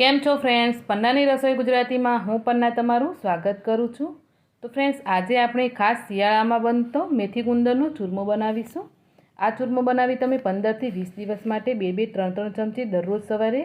કેમ છો ફ્રેન્ડ્સ પન્નાની રસોઈ ગુજરાતીમાં હું પન્ના તમારું સ્વાગત કરું છું. તો ફ્રેન્ડ્સ આજે આપણે ખાસ શિયાળામાં બનતો મેથી ગુંદરનો ચૂરમો બનાવીશું. આ ચૂરમો બનાવી તમે પંદરથી વીસ દિવસ માટે બે બે ત્રણ ત્રણ ચમચી દરરોજ સવારે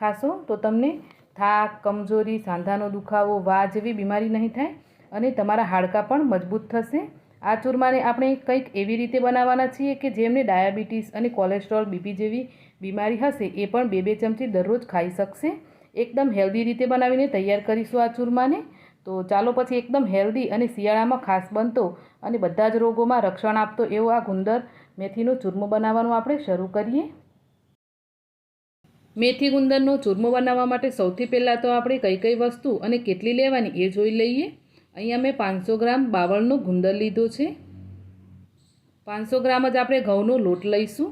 ખાશો તો તમને થાક, કમજોરી, સાંધાનો દુખાવો વા જેવી બીમારી નહીં થાય અને તમારા હાડકાં પણ મજબૂત થશે. આ ચૂરમાને આપણે કંઈક એવી રીતે બનાવવાના છીએ કે જેમને ડાયાબિટીસ અને કોલેસ્ટ્રોલ, બીપી જેવી બીમારી હશે એ પણ બે બે ચમચી દરરોજ ખાઈ શકશે. એકદમ હેલ્ધી રીતે બનાવીને તૈયાર કરીશું આ ચૂરમાને. તો ચાલો પછી એકદમ હેલ્ધી અને શિયાળામાં ખાસ બનતો અને બધા જ રોગોમાં રક્ષણ આપતો એવો આ ગુંદર મેથીનો ચૂરમો બનાવવાનું આપણે શરૂ કરીએ. મેથી ગુંદરનો ચૂરમો બનાવવા માટે સૌથી પહેલાં તો આપણે કઈ કઈ વસ્તુ અને કેટલી લેવાની એ જોઈ લઈએ. અહીંયા મેં પાંચસો ગ્રામ બાવળનો ગુંદર લીધો છે. પાંચસો ગ્રામ જ આપણે ઘઉંનો લોટ લઈશું.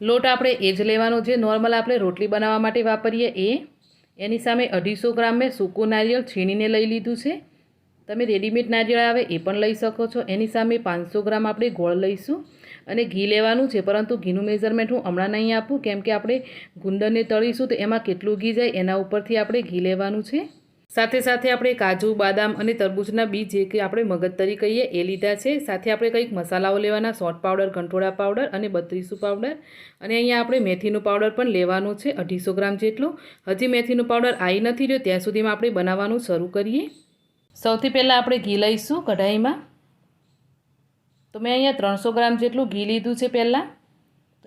લોટ આપણે એ જ લેવાનો જે નોર્મલ આપણે રોટલી બનાવવા માટે વાપરીએ એ એની સામે અઢીસો ગ્રામ મેં સૂકું નારિયેળ છીણીને લઈ લીધું છે. તમે રેડીમેડ નારિયેળ આવે એ પણ લઈ શકો છો. એની સામે પાંચસો ગ્રામ આપણે ગોળ લઈશું અને ઘી લેવાનું છે, પરંતુ ઘીનું મેઝરમેન્ટ હું હમણાં નહીં આપું, કેમ કે આપણે ગુંદરને તળીશું તો એમાં કેટલું ઘી જાય એના ઉપરથી આપણે ઘી લેવાનું છે. સાથે સાથે આપણે કાજુ, બાદામ અને તરબૂચના બીજ જે કે આપણે મગજતરી કહીએ એ લીધા છે. સાથે આપણે કંઈક મસાલાઓ લેવાના, સોટ પાવડર, કંટોળા પાવડર અને બત્રીસું પાવડર. અને અહીંયા આપણે મેથીનું પાવડર પણ લેવાનું છે, અઢીસો ગ્રામ જેટલું. હજી મેથીનું પાવડર આવી નથી રહ્યો, ત્યાં સુધીમાં આપણે બનાવવાનું શરૂ કરીએ. સૌથી પહેલાં આપણે ઘી લઈશું કઢાઈમાં. તો મેં અહીંયા ત્રણસો ગ્રામ જેટલું ઘી લીધું છે પહેલાં.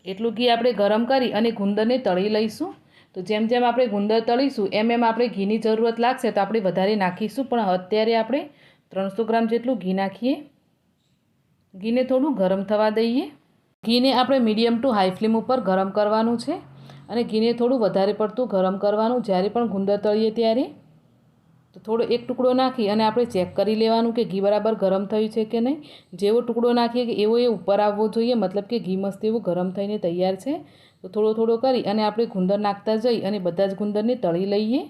એટલું ઘી આપણે ગરમ કરી અને ગુંદરને તળી લઈશું. તો જેમ જેમ આપણે ગુંદર તળીશું, એમ એમ આપણે ઘીની જરૂરત લાગશે તો આપણે વધારે નાખીશું. પણ અત્યારે આપણે ત્રણસો ગ્રામ જેટલું ઘી નાખીએ. ઘીને થોડું ગરમ થવા દઈએ. ઘીને આપણે મીડિયમ ટુ હાઈ ફ્લેમ ઉપર ગરમ કરવાનું છે. અને ઘીને થોડું વધારે પડતું ગરમ કરવાનું જ્યારે પણ ગુંદર તળીએ ત્યારે. તો થોડો એક ટુકડો નાખી અને આપણે ચેક કરી લેવાનું કે ઘી બરાબર ગરમ થયું છે કે નહીં. જેવો ટુકડો નાખીએ કે એવો એ ઉપર આવવો જોઈએ, મતલબ કે ઘી મસ્ત એવું ગરમ થઈને તૈયાર છે. તો થોડો થોડો કરી અને આપણે ગુંદર નાખતા જઈ અને બધા જ ગુંદરને તળી લઈએ.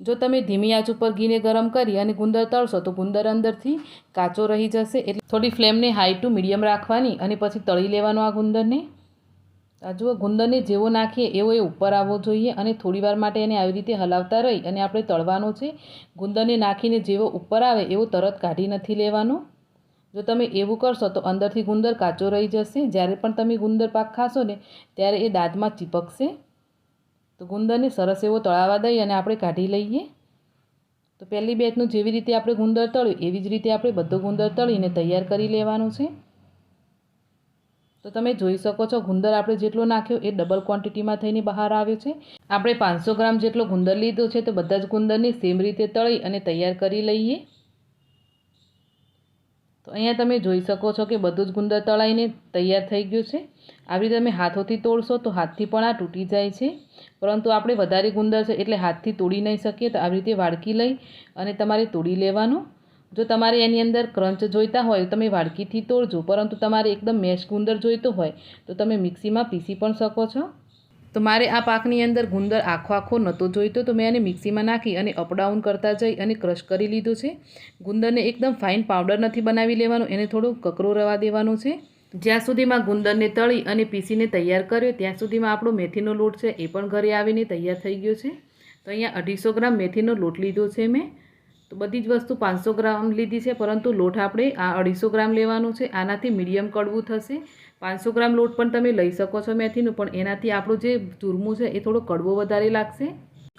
જો તમે ધીમી આંચ ઉપર ઘીને ગરમ કરી અને ગુંદર તળશો તો ગુંદર અંદરથી કાચો રહી જશે. એટલે થોડી ફ્લેમને હાઈ ટુ મીડિયમ રાખવાની અને પછી તળી લેવાનો આ ગુંદરને. આ જુઓ ગુંદરને જેવો નાખીએ એવો એ ઉપર આવવો જોઈએ અને થોડીવાર માટે એને આવી રીતે હલાવતા રહી અને આપણે તળવાનો છે. ગુંદરને નાખીને જેવો ઉપર આવે એવો તરત કાઢી નથી લેવાનો. જો તમે એવું કરશો તો અંદરથી ગુંદર કાચો રહી જશે. જ્યારે પણ તમે ગુંદર પાક ખાશો ને ત્યારે એ દાંતમાં ચીપકશે. તો ગુંદરને સરસ એવો તળાવા દઈ અને આપણે કાઢી લઈએ. તો પહેલી બેચનું જેવી રીતે આપણે ગુંદર તળ્યું, એવી જ રીતે આપણે બધો ગુંદર તળીને તૈયાર કરી લેવાનું છે. તો તમે જોઈ શકો છો ગુંદર આપણે જેટલો નાખ્યો એ ડબલ ક્વોન્ટિટીમાં થઈને બહાર આવ્યો છે. આપણે પાંચસો ગ્રામ જેટલો ગુંદર લીધો છે તો બધા જ ગુંદરને સેમ રીતે તળી અને તૈયાર કરી લઈએ. તો અહીંયા તમે જોઈ શકો છો કે બધું જ ગુંદર તળાઈને તૈયાર થઈ ગયું છે. આવી રીતે તમે હાથોથી તોડશો તો હાથથી પણ આ તૂટી જાય છે. પરંતુ આપણે વધારે ગુંદર છે એટલે હાથથી તોડી નહીં શકીએ તો આવી રીતે વાડકી લઈ અને તમારે તોડી લેવાનું. જો તમારે એની અંદર ક્રંચ જોઈતા હોય તમે વાડકીથી તોડજો, પરંતુ તમારે એકદમ મેશ ગુંદર જોઈતો હોય તો તમે મિક્સીમાં પીસી પણ શકો છો. તો મારે આ પાકની અંદર ગુંદર આખો આખો નહોતો જોઈતો, તો મેં એને મિક્સીમાં નાખી અને અપડાઉન કરતા જઈ અને ક્રશ કરી લીધું છે. ગુંદરને એકદમ ફાઇન પાવડર નથી બનાવી લેવાનું, એને થોડો કકરો રવા દેવાનું છે. જ્યાં સુધીમાં ગુંદરને તળી અને પીસીને તૈયાર કર્યો, ત્યાં સુધીમાં આપણો મેથીનો લોટ છે એ પણ ઘરે આવીને તૈયાર થઈ ગયો છે. તો અહીંયા અઢીસો ગ્રામ મેથીનો લોટ લીધો છે મેં. તો બધી જ વસ્તુ પાંચસો ગ્રામ લીધી છે, પરંતુ લોટ આપણે આ અઢીસો ગ્રામ લેવાનું છે. આનાથી મીડિયમ કડવું થશે. પાંચસો ગ્રામ લોટ પણ તમે લઈ શકો છો મેથીનું, પણ એનાથી આપણું જે ચૂરમું છે એ થોડો કડવો વધારે લાગશે.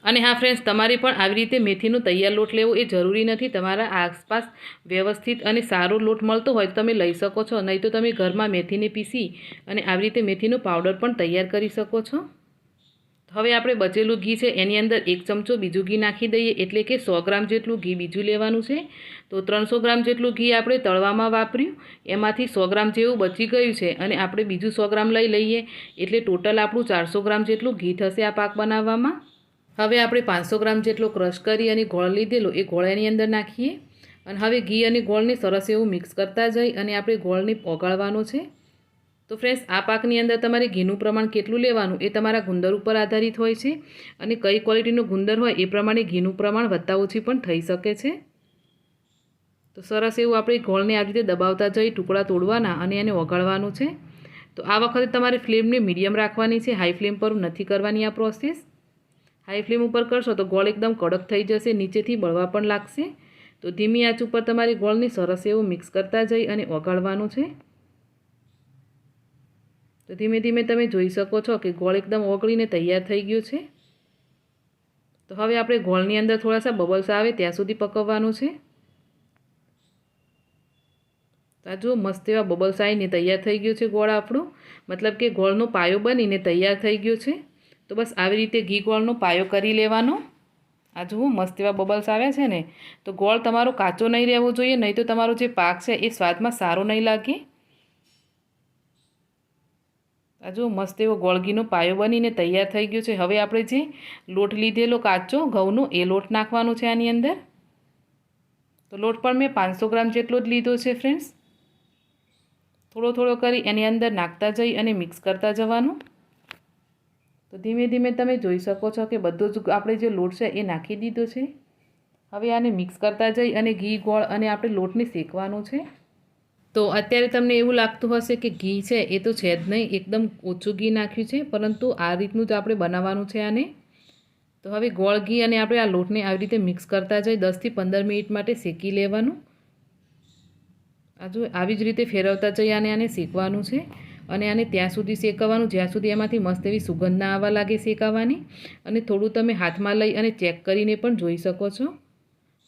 અને હા ફ્રેન્ડ્સ તમારે પણ આવી રીતે મેથીનો તૈયાર લોટ લેવો એ જરૂરી નથી. તમારા આસપાસ વ્યવસ્થિત અને સારો લોટ મળતો હોય તો તમે લઈ શકો છો. નહીં તો તમે ઘરમાં મેથીને પીસી અને આવી રીતે મેથીનો પાવડર પણ તૈયાર કરી શકો છો. હવે આપણે બચેલું ઘી છે, એની અંદર એક ચમચો બીજું ઘી નાખી દઈએ, એટલે કે સો ગ્રામ જેટલું ઘી બીજું લેવાનું છે. તો ત્રણસો ગ્રામ જેટલું ઘી આપણે તળવામાં વાપર્યું. એમાંથી સો ગ્રામ જેવું બચી ગયું છે અને આપણે બીજું સો ગ્રામ લઈ લઈએ, એટલે ટોટલ આપણું ચારસો ગ્રામ જેટલું ઘી થશે આ પાક બનાવવામાં. હવે આપણે પાંચસો ગ્રામ જેટલો ક્રશ કરી અને ગોળ લીધેલો, એ ગોળ એની અંદર નાખીએ. અને હવે ઘી અને ગોળને સરસ એવું મિક્સ કરતા જઈ અને આપણે ગોળને ઓગાળવાનો છે. તો ફ્રેન્ડ્સ આ પાકની અંદર તમારે ઘીનું પ્રમાણ કેટલું લેવાનું એ તમારા ગુંદર ઉપર આધારિત હોય છે અને કઈ ક્વોલિટીનું ગુંદર હોય એ પ્રમાણે ઘીનું પ્રમાણ વધતા ઓછી પણ થઈ શકે છે. તો સરસ એવું આપણે ગોળને આવી રીતે દબાવતા જઈ ટુકડા તોડવાના અને એને ઓગાળવાનું છે. તો આ વખતે તમારે ફ્લેમને મીડિયમ રાખવાની છે, હાઈ ફ્લેમ પર નથી કરવાની આ પ્રોસેસ હાઈ ફ્લેમ ઉપર કરશો તો ગોળ એકદમ કડક થઈ જશે, નીચેથી બળવા પણ લાગશે. તો ધીમી આંચ ઉપર તમારી ગોળને સરસ એવું મિક્સ કરતા જઈ અને ઓગાળવાનું છે. તો ધીમે ધીમે તમે જોઈ શકો છો કે ગોળ એકદમ ઓગળીને તૈયાર થઈ ગયું છે. તો હવે આપણે ગોળની અંદર થોડાસા બબલ્સ આવે ત્યાં સુધી પકવવાનું છે. તો આ જુઓ, મસ્ત એવા બબલ્સ આવીને તૈયાર થઈ ગયું છે ગોળ આપણું. મતલબ કે ગોળનો પાયો બનીને તૈયાર થઈ ગયો છે. તો બસ આવી રીતે ઘી ગોળનો પાયો કરી લેવાનો. આ જુઓ, મસ્ત એવા બબલ્સ આવ્યા છે ને. તો ગોળ તમારો કાચો નહીં રહેવો જોઈએ, નહીં તો તમારો જે પાક છે એ સ્વાદમાં સારો નહીં લાગે. આ જો મસ્ત એવો ગોળગીનો પાયો બનીને તૈયાર થઈ ગયો છે. હવે આપણે જે લોટ લીધેલો કાચો, ઘઉંનો, એ લોટ નાખવાનો છે આની અંદર. તો લોટ પણ મેં પાંચસો ગ્રામ જેટલો જ લીધો છે ફ્રેન્ડ્સ થોડો થોડો કરી એની અંદર નાખતા જઈ અને મિક્સ કરતા જવાનું. તો ધીમે ધીમે તમે જોઈ શકો છો કે બધો જ આપણે જે લોટ છે એ નાખી દીધો છે. હવે આને મિક્સ કરતા જઈ અને ઘી, ગોળ અને આપણે લોટને શેકવાનો છે. તો અત્યારે તમને એવું લાગતું હશે કે ઘી છે, એ તો છે જ નહીં, એકદમ ઓછું ઘી નાખ્યું છે, પરંતુ આ રીતનું જ આપણે બનાવવાનું છે આને. તો હવે ગોળ ઘી અને આપણે આ લોટને આવી રીતે મિક્સ કરતા જઈ, દસથી પંદર મિનિટ માટે શેકી લેવાનું. આ જો આવી જ રીતે ફેરવતા જઈ આને આને શેકવાનું છે અને આને ત્યાં સુધી શેકવાનું, જ્યાં સુધી એમાંથી મસ્ત એવી સુગંધ ના આવવા લાગે શેકાવાની. અને થોડું તમે હાથમાં લઈ અને ચેક કરીને પણ જોઈ શકો છો.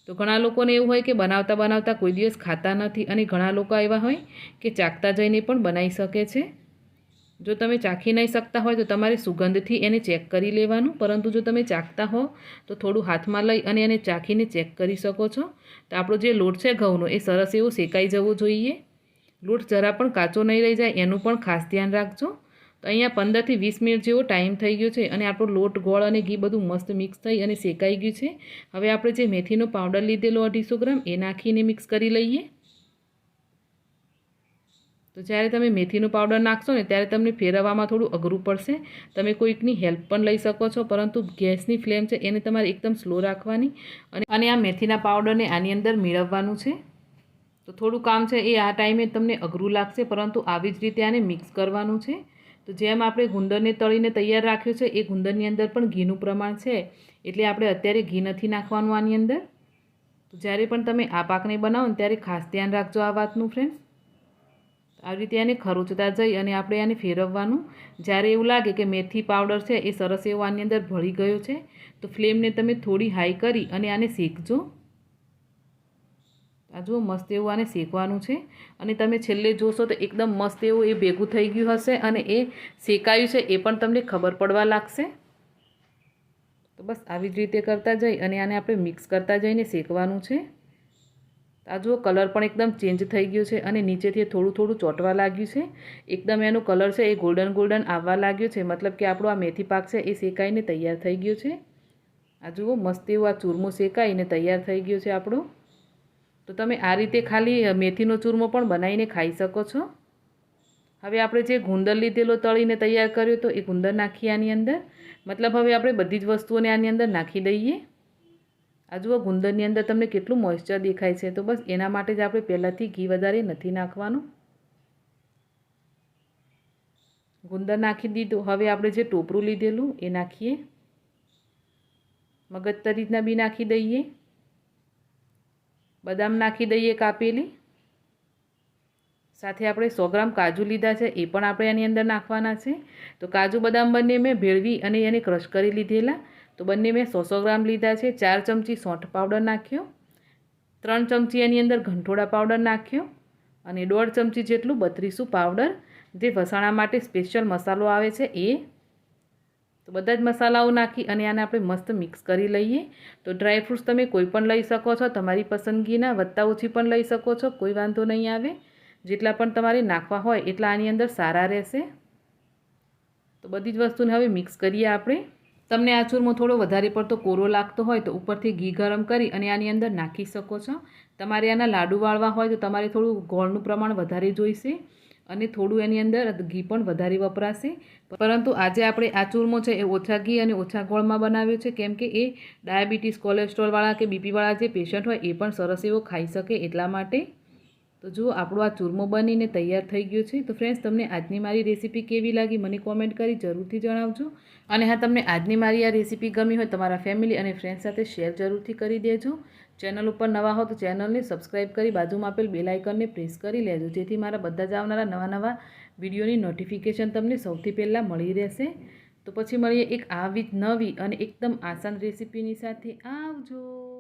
તો ઘણા લોકોને એવું હોય કે બનાવતા બનાવતા કોઈ દિવસ ખાતા નથી અને ઘણા લોકો એવા હોય કે ચાખતા જઈને પણ બનાવી શકે છે. જો તમે ચાખી નહીં શકતા હોય તો તમારે સુગંધથી એને ચેક કરી લેવાનું. પરંતુ જો તમે ચાખતા હો તો થોડું હાથમાં લઈ અને એને ચાખીને ચેક કરી શકો છો. તો આપણો જે લોટ છે ઘઉંનો એ સરસ એવો શેકાઈ જવો જોઈએ. લોટ જરા પણ કાચો નહીં રહી જાય, એનું પણ ખાસ ધ્યાન રાખજો. અહીંયા પંદરથી વીસ મિનિટ જેવો ટાઈમ થઈ ગયો છે અને આપણો લોટ, ગોળ અને ઘી બધું મસ્ત મિક્સ થઈ અને શેકાઈ ગયું છે. હવે આપણે જે મેથીનો પાવડર લીધેલો અઢીસો ગ્રામ, એ નાખીને મિક્સ કરી લઈએ. તો જ્યારે તમે મેથીનો પાવડર નાખશો ને ત્યારે તમને ફેરવવામાં થોડું અઘરું પડશે. તમે કોઈકની હેલ્પ પણ લઈ શકો છો, પરંતુ ગેસની ફ્લેમ છે એને તમારે એકદમ સ્લો રાખવાની અને અને આ મેથીના પાવડરને આની અંદર મેળવવાનું છે. તો થોડું કામ છે એ આ ટાઈમે તમને અઘરું લાગશે, પરંતુ આવી જ રીતે આને મિક્સ કરવાનું છે. તો જેમ આપણે ગુંદરને તળીને તૈયાર રાખ્યું છે, એ ગુંદરની અંદર પણ ઘીનું પ્રમાણ છે. એટલે આપણે અત્યારે ઘી નથી નાખવાનું આની અંદર. તો જ્યારે પણ તમે આ પાકને બનાવો ને ત્યારે ખાસ ધ્યાન રાખજો આ વાતનું ફ્રેન્ડ્સ આવી રીતે એને ખરોચતા જઈ અને આપણે એને ફેરવવાનું. જ્યારે એવું લાગે કે મેથી પાવડર છે, એ સરસ એવો આની અંદર ભળી ગયો છે, તો ફ્લેમને તમે થોડી હાઈ કરી અને આને શેકજો. આ જુઓ, મસ્ત એવું આને શેકવાનું છે. અને તમે છેલ્લે જોશો તો એકદમ મસ્ત એવું એ ભેગું થઈ ગયું હશે અને એ શેકાયું છે એ પણ તમને ખબર પડવા લાગશે. તો બસ આવી જ રીતે કરતા જઈ અને આને આપણે મિક્સ કરતા જઈને શેકવાનું છે. આ જુઓ, કલર પણ એકદમ ચેન્જ થઈ ગયો છે અને નીચેથી થોડું થોડું ચોંટવા લાગ્યું છે. એકદમ એનો કલર છે એ ગોલ્ડન ગોલ્ડન આવવા લાગ્યો છે. મતલબ કે આપણો આ મેથી પાક છે એ શેકાઈને તૈયાર થઈ ગયો છે. આ જુઓ, મસ્ત એવું આ ચૂરમું શેકાઈને તૈયાર થઈ ગયું છે આપણું. તો તમે આ રીતે ખાલી મેથીનો ચૂરમો પણ બનાવીને ખાઈ શકો છો. હવે આપણે જે ગુંદર લીધેલો તળીને તૈયાર કર્યો તો એ ગુંદર નાખીએ આની અંદર. મતલબ હવે આપણે બધી જ વસ્તુઓને આની અંદર નાખી દઈએ. આ જુઓ ગુંદરની અંદર તમને કેટલું મોઇશ્ચર દેખાય છે. તો બસ એના માટે જ આપણે પહેલાંથી ઘી વધારે નથી નાખવાનું. ગુંદર નાખી દીધું. હવે આપણે જે ટોપરું લીધેલું એ નાખીએ. મગજ તરીતના બી નાખી દઈએ. બદામ નાખી દઈએ કાપેલી સાથે આપણે સો ગ્રામ કાજુ લીધા છે, એ પણ આપણે એની અંદર નાખવાના છે. તો કાજુ બદામ બંને મેં ભેળવી અને એને ક્રશ કરી લીધેલા. તો બંને મેં સો સો ગ્રામ લીધા છે, ચાર ચમચી સોંઠ પાવડર નાખ્યો. ત્રણ ચમચી એની અંદર ઘંટોળા પાવડર નાખ્યો અને દોઢ ચમચી જેટલું બત્રીસું પાવડર. જે વસાણા માટે સ્પેશિયલ મસાલો આવે છે, એ તો બધા જ મસાલાઓ નાખી અને આને આપણે મસ્ત મિક્સ કરી લઈએ. તો ડ્રાય ફ્રૂટ્સ તમે કોઈ પણ લઈ શકો છો, તમારી પસંદગીના વત્તા ઓછી પણ લઈ શકો છો, કોઈ વાંધો નહીં આવે. જેટલા પણ તમારે નાખવા હોય એટલા આની અંદર સારા રહેશે. તો બધી જ વસ્તુને હવે મિક્સ કરીએ આપણે. તમને આ ચૂરમો થોડો વધારે પડતો કોરો લાગતો હોય તો ઉપરથી ઘી ગરમ કરી અને આની અંદર નાખી શકો છો. તમારે આના લાડુ વાળવા હોય તો તમારે થોડું ગોળનું પ્રમાણ વધારે જોઈશે. અને થોડું એની અંદર ઘી પણ વધારે વપરાશે. પરંતુ આજે આપણે આ ચૂરમો છે એ ઓછા ઘી અને ઓછા ગોળમાં બનાવ્યો છે. કેમ કે એ ડાયાબિટીસ, કોલેસ્ટ્રોલવાળા કે બીપીવાળા જે પેશન્ટ હોય એ પણ સરસ એવો ખાઈ શકે એટલા માટે તો જો આપણો આ ચૂરમો બનીને તૈયાર થઈ ગયો છે, તો ફ્રેન્ડ્સ તમને આજની મારી રેસીપી કેવી લાગી મને કોમેન્ટ કરી જરૂરથી જણાવજો. અને હા, તમને આજની મારી આ રેસીપી ગમી હોય, તમારા ફેમિલી અને ફ્રેન્ડ સાથે શેર જરૂરથી કરી દેજો. ચેનલ ઉપર નવા હો, તો ચેનલને સબસ્ક્રાઈબ કરી બાજુમાં આપેલ બેલ આઇકનને પ્રેસ કરી લેજો, જેથી મારા બધા જ આવનારા નવા નવા વિડીયોની નોટિફિકેશન તમને સૌથી પહેલાં મળી રહેશે. તો પછી મળીએ એક આવી નવી અને એકદમ આસાન રેસીપીની સાથે. આવજો!